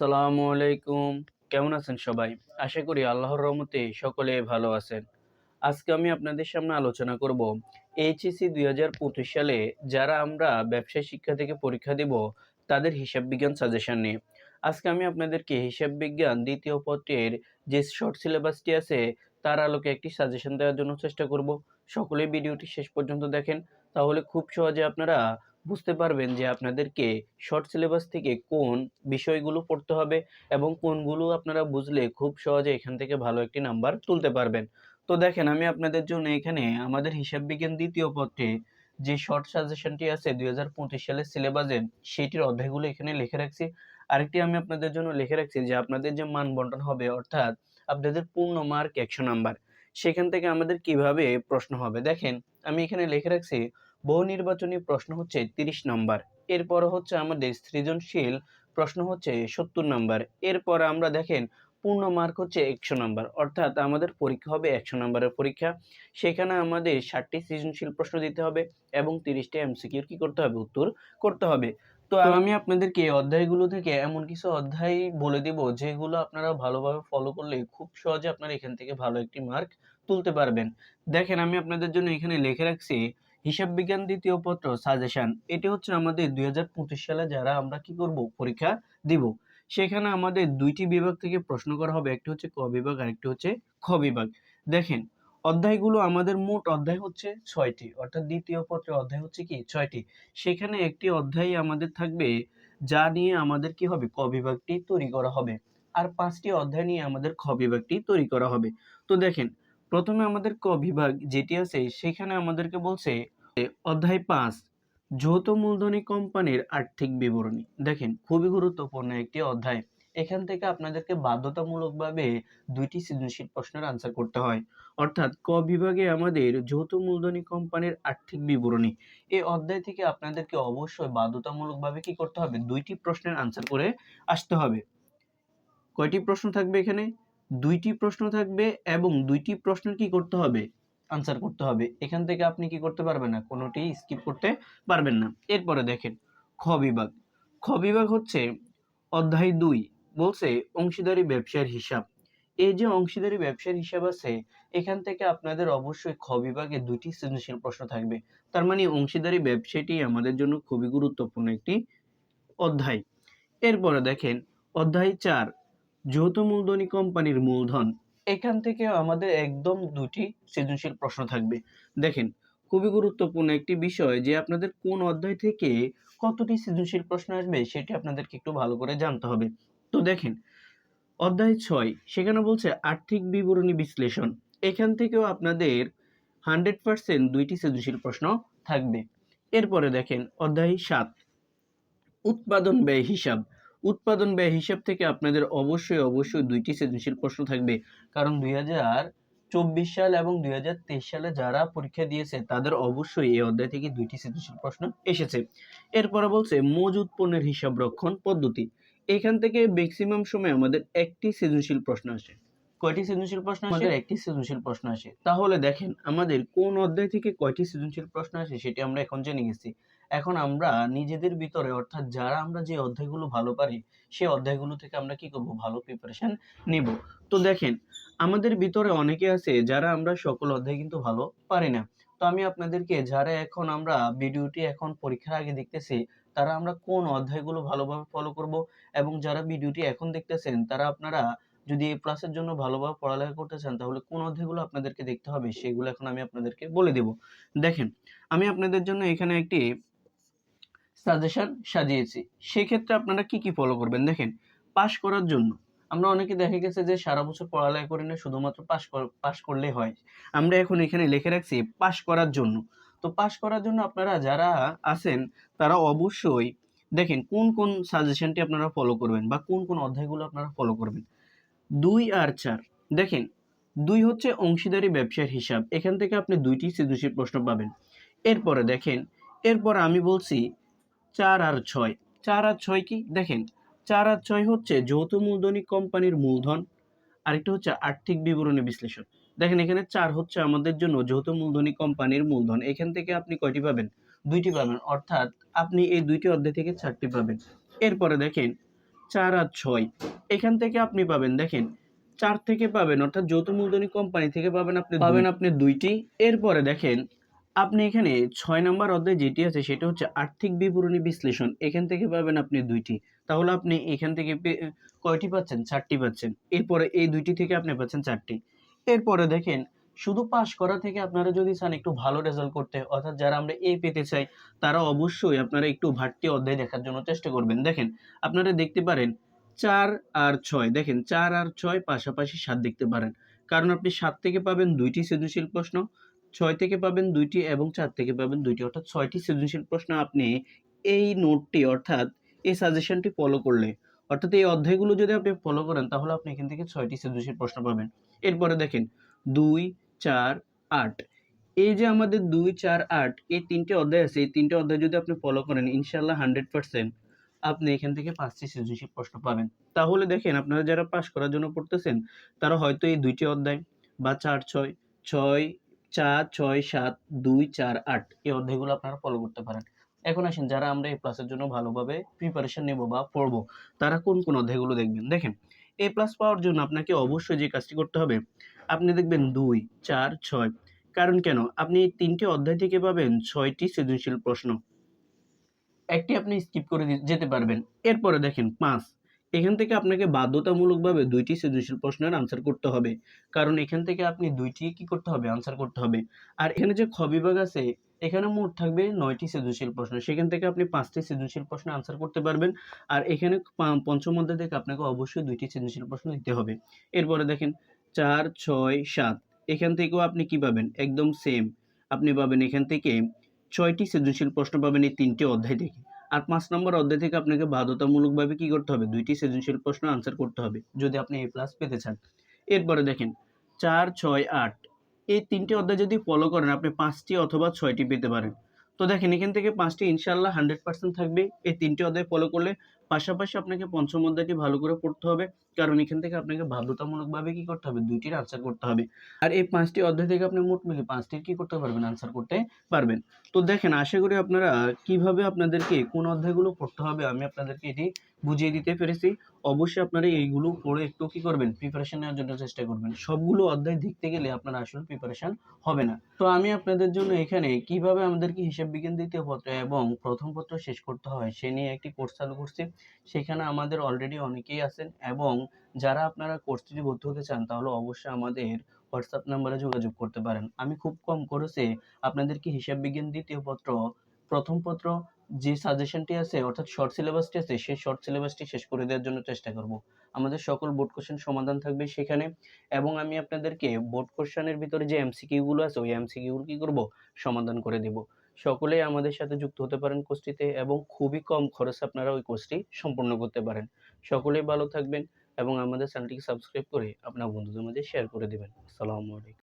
আসসালামু আলাইকুম। কেমন আছেন সবাই? আশা করি আল্লাহর রহমতে সকলে ভালো আছেন। আজকে আমি আপনাদের সামনে আলোচনা করব এইচএসসি দুই হাজার পঁচিশ সালে যারা আমরা ব্যবসায় শিক্ষা থেকে পরীক্ষা দেব, তাদের হিসাব বিজ্ঞান সাজেশন নিয়ে। আজকে আমি আপনাদেরকে হিসাব বিজ্ঞান দ্বিতীয় পত্রের যে শর্ট সিলেবাসটি আছে, তার আলোকে একটি সাজেশন দেওয়ার জন্য চেষ্টা করব। সকলে ভিডিওটি শেষ পর্যন্ত দেখেন, তাহলে খুব সহজে আপনারা বুঝতে পারবেন যে আপনাদেরকে শর্ট সিলেবাস থেকে কোন বিষয়গুলো পড়তে হবে এবং কোনগুলো আপনারা বুঝলে খুব সহজে এখান থেকে ভালো একটি নাম্বার তুলতে পারবেন। তো দেখেন, আমি আপনাদের জন্য এখানে আমাদের হিসাব বিজ্ঞান দ্বিতীয় পত্রে যে শর্ট সাজেশনটি আছে দুই হাজার পঁচিশ সালের সিলেবাসে সেটির অধ্যায়গুলো এখানে লিখে রাখছি। আরেকটি আমি আপনাদের জন্য লিখে রাখছি যে আপনাদের যে মান বন্টন হবে, অর্থাৎ আপনাদের পূর্ণ মার্ক একশো নাম্বার সেখান থেকে আমাদের কীভাবে প্রশ্ন হবে? দেখেন, আমি এখানে লিখে রাখছি বহু নির্বাচনী প্রশ্ন হচ্ছে তিরিশ নম্বর এরপর হচ্ছে আমাদের সৃজনশীল প্রশ্ন হচ্ছে সত্তর নম্বর এরপর আমরা দেখেন পূর্ণ মার্ক হচ্ছে একশো নম্বর অর্থাৎ আমাদের পরীক্ষা হবে একশো নম্বরের পরীক্ষা সেখানে আমাদের ষাটটি সৃজনশীল প্রশ্ন দিতে হবে এবং তিরিশটি এমসিকিউর কি করতে হবে উত্তর করতে হবে। তো আমি আপনাদেরকে এই অধ্যায়গুলো থেকে এমন কিছু অধ্যায় বলে দিব যেগুলো আপনারা ভালোভাবে ফলো করলে খুব সহজে আপনারা এখান থেকে ভালো একটি মার্ক তুলতে পারবেন। দেখেন আমি আপনাদের জন্য এখানে লিখে রাখছি হিসাব বিজ্ঞান দ্বিতীয় পত্র সাজেশন এটি হচ্ছে আমাদের দুই হাজার পঁচিশ সালে যারা আমরা কি করব? পরীক্ষা দিব। সেখানে আমাদের দুইটি বিভাগ থেকে প্রশ্ন করা হবে, একটি হচ্ছে ক বিভাগ আর একটি হচ্ছে খ বিভাগ। দেখেন, অধ্যায়গুলো আমাদের মোট অধ্যায় হচ্ছে ছয়টি, অর্থাৎ দ্বিতীয় পত্রের অধ্যায় হচ্ছে কি? ছয়টি। সেখানে একটি অধ্যায় আমাদের থাকবে, যা নিয়ে আমাদের কি হবে? ক বিভাগটি তৈরি করা হবে। আর পাঁচটি অধ্যায় নিয়ে আমাদের খ বিভাগটি তৈরি করা হবে। তো দেখেন প্রথমে আমাদের ক বিভাগ যেটি আছে, সেখানে আমাদেরকে বলছে অধ্যায় পাঁচ, যৌথ মূলধনী কোম্পানির আর্থিক বিবরণী। দেখেন, খুবই গুরুত্বপূর্ণ একটি অধ্যায়। এখান থেকে আপনাদেরকে বাধ্যতামূলকভাবে দুইটি সৃজনশীল প্রশ্নের আনসার করতে হয়। অর্থাৎ, ক বিভাগে আমাদের যৌথ মূলধনী কোম্পানির আর্থিক বিবরণী। এই অধ্যায় থেকে আপনাদেরকে অবশ্যই বাধ্যতামূলকভাবে কি করতে হবে? দুইটি প্রশ্নের আনসার করে আসতে হবে। কয়টি প্রশ্ন থাকবে এখানে? দুইটি প্রশ্ন থাকবে এবং দুইটি প্রশ্ন কি করতে হবে? আনসার করতে হবে। এখান থেকে আপনি কি করতে পারবেন না? কোনোটি স্কিপ করতে পারবেন না। এরপরে দেখেন, খ বিভাগ। খ বিভাগ হচ্ছে অধ্যায় দুই। বলছে, অংশীদারি ব্যবসার হিসাব। এই যে অংশীদারি ব্যবসার হিসাব আছে, এখান থেকে আপনাদের অবশ্যই খ বিভাগে দুইটি সৃজনশীল প্রশ্ন থাকবে। তার মানে অংশীদারি ব্যবসাটি আমাদের জন্য খুবই গুরুত্বপূর্ণ একটি অধ্যায়। এরপরে দেখেন, অধ্যায় চার। যৌথ মূলধনী কোম্পানির মূলধন, এখান থেকে আমাদের একদম দুটি সৃজনশীল প্রশ্ন থাকবে। দেখেন, খুবই গুরুত্বপূর্ণ একটি বিষয় যে আপনাদের কোন অধ্যায় থেকে কতটি সৃজনশীল প্রশ্ন আসবে সেটি আপনাদেরকে একটু ভালো করে জানতে হবে। তো দেখেন, অধ্যায় ছয়, সেখানে বলছে আর্থিক বিবরণী বিশ্লেষণ। এখান থেকেও আপনাদের হান্ড্রেড পার্সেন্ট দুইটি সৃজনশীল প্রশ্ন থাকবে। এরপরে দেখেন, অধ্যায় সাত, উৎপাদন ব্যয় হিসাব। উৎপাদন ব্যয় হিসাব থেকে আপনাদের অবশ্যই অবশ্যই দুইটি সৃজনশীল প্রশ্ন থাকবে। কারণ দুই হাজার চব্বিশ সাল এবং দুই হাজার তেইশ সালে যারা পরীক্ষা দিয়েছে তাদের অবশ্যই এই অধ্যায় থেকে দুইটি সৃজনশীল প্রশ্ন এসেছে। এরপরে বলছে মজুদ পণ্যের হিসাব রক্ষণ পদ্ধতি। এখান থেকে ম্যাক্সিমাম সময় আমাদের একটি সৃজনশীল প্রশ্ন আসে। কয়টি সৃজনশীল প্রশ্ন আসে? আমাদের একটি সৃজনশীল প্রশ্ন আসে। তাহলে দেখেন আমাদের কোন অধ্যায় থেকে কয়টি সৃজনশীল প্রশ্ন আসে সেটি আমরা এখন জেনে গেছি। এখন আমরা নিজেদের ভিতরে, অর্থাৎ যারা আমরা যে অধ্যায়গুলো ভালো পারি, সেই অধ্যায়গুলো থেকে আমরা কি করব? ভালো প্রিপারেশন নিব। তো দেখেন, আমাদের ভিতরে অনেকে আছে যারা আমরা সকল অধ্যায় কিন্তু ভালো পারি না। তো আমি আপনাদেরকে, যারা এখন আমরা ভিডিওটি এখন পরীক্ষার আগে দেখতেছি, তারা আমরা কোন অধ্যায়গুলো ভালোভাবে ফলো করব? এবং যারা ভিডিওটি এখন দেখতেছেন, তারা আপনারা যদি এই ক্লাসের জন্য ভালোভাবে পড়ালেখা করতে চান, তাহলে কোন অধ্যায়গুলো আপনাদেরকে দেখতে হবে? সেগুলো এখন আমি আপনাদেরকে বলে দেব। দেখেন, আমি আপনাদের জন্য এখানে একটি সাজেশন সাজিয়েছি। সেক্ষেত্রে আপনারা কি কি ফলো করবেন? দেখেন পাশ করার জন্য। আমরা অনেকে দেখা গেছে যে সারা বছর পড়ালেখা করি না, শুধুমাত্র পাশ পাশ করলেই হয়। আমরা এখন এখানে লিখে রাখছি পাশ করার জন্য। তো পাশ করার জন্য আপনারা যারা আছেন, তারা অবশ্যই দেখেন, কোন কোন সাজেশনটি আপনারা ফলো করবেন বা কোন কোন অধ্যায়গুলো আপনারা ফলো করবেন। দুই আর চার। দেখেন, দুই হচ্ছে অংশীদারি ব্যবসার হিসাব। এখান থেকে আপনি দুইটি সৃজনশীল প্রশ্ন পাবেন। এরপরে দেখেন, এরপর আমি বলছি চার আর ছয়। চার আর ছয় কি? দেখেন চার আর ছয় হচ্ছে যৌথ মূলধনী কোম্পানির মূলধন আরেকটা হচ্ছে আর্থিক বিবরণী বিশ্লেষণ। দেখেন এখানে চার হচ্ছে আমাদের জন্য যৌথ মূলধনী কোম্পানির মূলধন। এখান থেকে আপনি কয়টি পাবেন? দুইটি পাবেন। অর্থাৎ আপনি এই দুইটি অধ্যায় থেকে চারটি পাবেন। এরপরে দেখেন চার আর ছয়। এখান থেকে আপনি পাবেন দেখেন চার থেকে পাবেন অর্থাৎ যৌথ মূলধনী কোম্পানি থেকে পাবেন আপনি পাবেন আপনি দুইটি। এরপরে দেখেন আপনি এখানে ছয় নম্বর অধ্যায় যেটি আছে, সেটা হচ্ছে আর্থিক বিবরণী বিশ্লেষণ। এখান থেকে পাবেন আপনি দুইটি। তাহলে আপনি এখান থেকে কয়টি পাচ্ছেন? চারটি পাচ্ছেন। এরপরে এই দুইটি থেকে আপনি পাচ্ছেন চারটি। এরপরে দেখেন, শুধু পাশ করা থেকে আপনারা যদি চান একটু ভালো রেজাল্ট করতে, অর্থাৎ যারা আমরা এ পেতে চাই, তারা অবশ্যই আপনারা একটু ভাট্টি অধ্যায় দেখার জন্য চেষ্টা করবেন। দেখেন, আপনারা দেখতে পারেন, চার আর ছয়, দেখেন, চার আর ছয় পাশাপাশি সাত দেখতে পারেন। কারণ আপনি সাত থেকে পাবেন দুইটি সৃজনশীল প্রশ্ন ছয় থেকে পাবেন দুইটি এবং চার থেকে পাবেন দুইটি। অর্থাৎ ছয়টি সৃজনশীল প্রশ্ন আপনি এই নোটটি অর্থাৎ এই সাজেশনটি ফলো করলে। অর্থাৎ এই অধ্যায়গুলো যদি আপনি ফলো করেন, তাহলে আপনি এখান থেকে ছয়টি সৃজনশীল প্রশ্ন পাবেন। এরপরে দেখেন, দুই, চার, আট। এই যে আমাদের দুই, চার, আট, এই তিনটে অধ্যায় আছে, এই তিনটে অধ্যায় যদি আপনি ফলো করেন ইনশাল্লাহ হান্ড্রেড পার্সেন্ট আপনি এখান থেকে পাঁচটি সৃজনশীল প্রশ্ন পাবেন। তাহলে দেখেন, আপনারা যারা পাশ করার জন্য পড়তেছেন, তারা হয়তো এই দুইটি অধ্যায় বা চার, ছয় ছয় চার, ছয়, সাত, দুই, চার, আট এই অধ্যায়গুলো আপনারা ফলো করতে পারেন। এখন আসেন, যারা আমরা এই প্লাসের জন্য ভালোভাবে প্রিপারেশন নেব বা পড়ব, তারা কোন কোন অধ্যায়গুলো দেখবেন? দেখেন এ প্লাস পাওয়ার জন্য আপনাকে অবশ্যই যে কাজটি করতে হবে, আপনি দেখবেন দুই, চার, ছয়। কারণ কেন? আপনি তিনটি অধ্যায় থেকে পাবেন ছয়টি সৃজনশীল প্রশ্ন। একটি আপনি স্কিপ করে যেতে পারবেন। এরপরে দেখেন পাঁচ এখান থেকে আপনাকে বাধ্যতামূলকভাবে দুইটি সৃজনশীল প্রশ্নের আনসার করতে হবে। কারণ এখান থেকে আপনি দুইটি কি করতে হবে? আনসার করতে হবে। আর এখানে যে খ বিভাগ আছে, এখানে মোট থাকবে নয়টি সৃজনশীল প্রশ্ন। সেখান থেকে আপনি পাঁচটি সৃজনশীল প্রশ্ন আনসার করতে পারবেন। আর এখানে পঞ্চম অধ্যায় থেকে আপনাকে অবশ্যই দুইটি সৃজনশীল প্রশ্ন দিতে হবে। এরপরে দেখেন, চার, ছয়, সাত। এখান থেকেও আপনি কি পাবেন? একদম সেম আপনি পাবেন এখান থেকে ছয়টি সৃজনশীল প্রশ্ন পাবেন এই তিনটি অধ্যায় থেকে। আর পাঁচ নম্বর অধ্যায় থেকে আপনাকে বাধ্যতামূলকভাবে কি করতে হবে? দুইটি সৃজনশীল প্রশ্ন আনসার করতে হবে, যদি আপনি এ প্লাস পেতে চান। এরপরে দেখেন, চার, ছয়, আট, এই তিনটি অধ্যায় যদি ফলো করেন, আপনি পাঁচটি অথবা ছয়টি পেতে পারেন। তো দেখেন, এখান থেকে পাঁচটি ইনশাল্লাহ হান্ড্রেড পার্সেন্ট থাকবে। এই তিনটি অধ্যায় ফলো করলে পাশাপাশি আপনাকে পঞ্চম অধ্যায়টি ভালো করে পড়তে হবে। কারণ এখান থেকে আপনাকে বাধ্যতামূলকভাবে কি করতে হবে? দুইটির আনসার করতে হবে। আর এই পাঁচটি অধ্যায় থেকে আপনি মোট মিলে পাঁচটির কি করতে পারবেন? আনসার করতে পারবেন। তো দেখেন, আশা করি আপনারা কীভাবে আপনাদেরকে কোন অধ্যায়গুলো পড়তে হবে আমি আপনাদেরকে এটি বুঝিয়ে দিতে পেরেছি। অবশ্যই আপনারা এইগুলো পড়ে একটু কি করবেন প্রিপারেশন নেওয়ার জন্য চেষ্টা করবেন। সবগুলো অধ্যায় দেখতে গেলে আপনার আসলে প্রিপারেশন হবে না। তো আমি আপনাদের জন্য এখানে কীভাবে আমাদেরকে হিসাব বিজ্ঞান দ্বিতীয় পত্র এবং প্রথম পত্র শেষ করতে হয় সে নিয়ে একটি কোর্স চালু করছি। সেখানে আমাদের অলরেডি অনেকেই আছেন এবং যারা আপনারা কোর্সটি ভর্তি হতে চান, তাহলে অবশ্যই আমাদের হোয়াটসঅ্যাপ নাম্বারে যোগাযোগ করতে পারেন। আমি খুব কম খরচে আপনাদেরকে হিসাব বিজ্ঞান দ্বিতীয় পত্র, প্রথম পত্র যে সাজেশনটি আছে, অর্থাৎ শর্ট সিলেবাসটি আছে, সেই শর্ট সিলেবাসটি শেষ করে দেওয়ার জন্য চেষ্টা করব। আমাদের সকল বোর্ড কোশ্চেন সমাধান থাকবে সেখানে এবং আমি আপনাদেরকে বোর্ড কোশ্চেনের ভিতরে যে এমসিকিউ গুলো আছে, ওই এমসিকিউ গুলো কি করব? সমাধান করে দেব। সকলেই আমাদের সাথে যুক্ত হতে পারেন কোর্সটিতে এবং খুবই কম খরচে আপনারা ওই কোর্সটি সম্পূর্ণ করতে পারেন। সকলেই ভালো থাকবেন এবং আমাদের চ্যানেলটিকে সাবস্ক্রাইব করে আপনার বন্ধুদের মাঝে শেয়ার করে দেবেন। আসসালামু আলাইকুম।